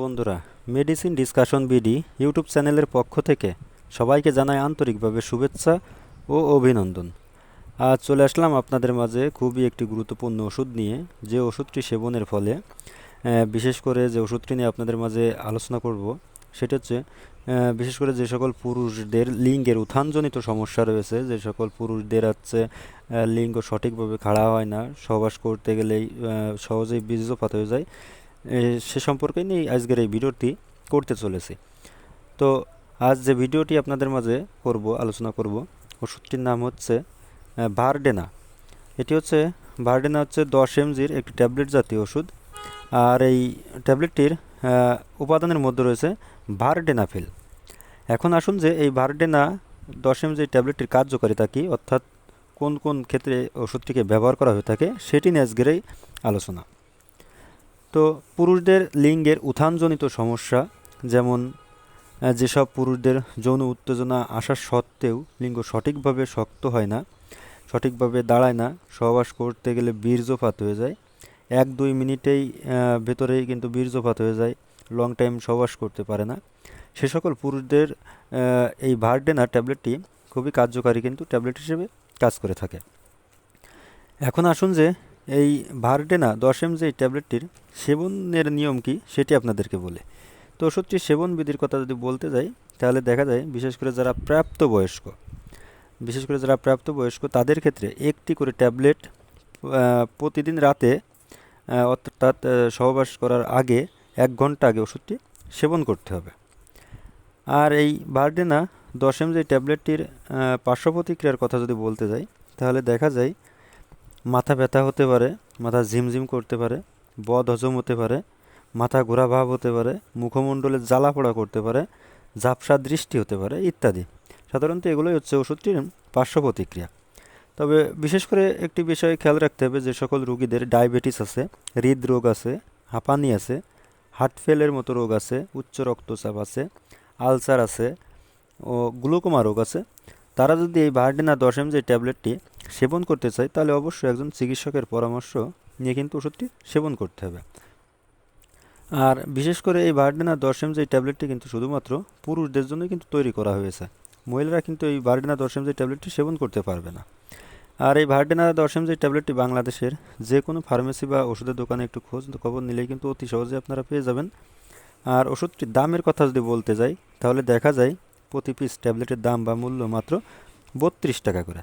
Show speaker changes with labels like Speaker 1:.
Speaker 1: বন্ধুরা medicine discussion BD YouTube চ্যানেলের পক্ষ থেকে সবাইকে জানাই আন্তরিকভাবে শুভেচ্ছা ও অভিনন্দন। আজ চলে আসলাম আপনাদের মাঝে খুবই একটি গুরুত্বপূর্ণ ওষুধ নিয়ে। যে ওষুধটি সেবনের ফলে বিশেষ করে যে ওষুধটি নিয়ে আপনাদের মাঝে আলোচনা করব, সেটা হচ্ছে বিশেষ করে যে সকল পুরুষদের লিঙ্গের উত্থানজনিত সমস্যা রয়েছে, যে সকল পুরুষদের হচ্ছে লিঙ্গ সঠিকভাবে খাড়া হয় না, সহবাস করতে গেলেই সহজেই বীর্যপাত হয়ে যায় সে সম্পর্কে নিয়ে আজকের এই ভিডিওটি করতে চলেছি। তো আজ যে ভিডিওটি আপনাদের মাঝে করব, আলোচনা করব, ওষুধটির নাম হচ্ছে ভারডেনা। এটি হচ্ছে, ভারডেনা হচ্ছে দশ এমজির একটি ট্যাবলেট জাতীয় ওষুধ। আর এই ট্যাবলেটটির উপাদানের মধ্যে রয়েছে ভারডেনাফিল। এখন আসুন যে এই ভারডেনা দশ এমজি ট্যাবলেটটির কার্যকারিতা কী, অর্থাৎ কোন কোন ক্ষেত্রে ওষুধটিকে ব্যবহার করা হয়ে থাকে, সেটি নিয়ে আজকের এই আলোচনা। তো পুরুষদের লিঙ্গের উত্থানজনিত সমস্যা, যেমন যেসব পুরুষদের যৌন উত্তেজনা আসা সত্ত্বেও লিঙ্গ সঠিকভাবে শক্ত হয় না, সঠিকভাবে দাঁড়ায় না, সহবাস করতে গেলে বীর্যপাত হয়ে যায়। এক দুই মিনিটেই ভেতরেই কিন্তু বীর্যপাত হয়ে যায় লং টাইম সহবাস করতে পারে না। সে সকল পুরুষদের এই ভার্ডেনা ট্যাবলেটটি খুবই কার্যকারী কিন্তু ট্যাবলেট হিসেবে কাজ করে থাকে। এখন আসুন যে এই ভার্ডেনা দশ এম যে ট্যাবলেটটির সেবনের নিয়ম কি সেটি আপনাদেরকে বলে। তো ওষুধটির সেবন বিধির কথা যদি বলতে যাই, তাহলে দেখা যায় বিশেষ করে যারা প্রাপ্তবয়স্ক, বিশেষ করে যারা প্রাপ্তবয়স্ক, তাদের ক্ষেত্রে একটি করে ট্যাবলেট প্রতিদিন রাতে অর্থাৎ সহবাস করার আগে, এক ঘণ্টা আগে ওষুধটি সেবন করতে হবে। আর এই ভার্ডেনা দশ এম যে ট্যাবলেটটির পার্শ্ব প্রতিক্রিয়ার কথা যদি বলতে যাই, তাহলে দেখা যায় মাথা ব্যথা হতে পারে, মাথা ঝিমঝিম করতে পারে, বদ হজম হতে পারে, মাথা ঘোরা ভাব হতে পারে, মুখমণ্ডলে জ্বালা পোড়া করতে পারে, ঝাপসা দৃষ্টি হতে পারে ইত্যাদি। সাধারণত এগুলোই হচ্ছে ওষুধটির পার্শ্ব প্রতিক্রিয়া। তবে বিশেষ করে একটি বিষয়ে খেয়াল রাখতে হবে, যে সকল রোগীদের ডায়াবেটিস আছে, হৃদরোগ আছে, হাঁপানি আছে, হার্ট ফেলের মতো রোগ আছে, উচ্চ রক্তচাপ আছে, আলসার আছে ও গ্লুকোমা রোগ আছে। তারা যদি এই ভার্ডিনা দশ এম যে ট্যাবলেটটি সেবন করতে চায় তাহলে অবশ্যই একজন চিকিৎসকের পরামর্শ নিয়ে কিন্তু ওষুধটি সেবন করতে হবে। আর বিশেষ করে এই ভার্ডিনা দশ এম যে ট্যাবলেটটি কিন্তু শুধুমাত্র পুরুষদের জন্য কিন্তু তৈরি করা হয়েছে। মহিলারা কিন্তু এই ভার্ডিনা দশ এম যে ট্যাবলেটটি সেবন করতে পারবে না। আর এই ভার্ডিনা দশ এম যে ট্যাবলেটটি বাংলাদেশের যে কোনো ফার্মেসি বা ওষুধের দোকানে একটু খোঁজ খবর নিলেই কিন্তু অতি সহজে আপনারা পেয়ে যাবেন। আর ওষুধটির দামের কথা যদি বলতে যাই, তাহলে দেখা যায় প্রতি পিস ট্যাবলেটের দাম বা মূল্য মাত্র বত্রিশ টাকা করে।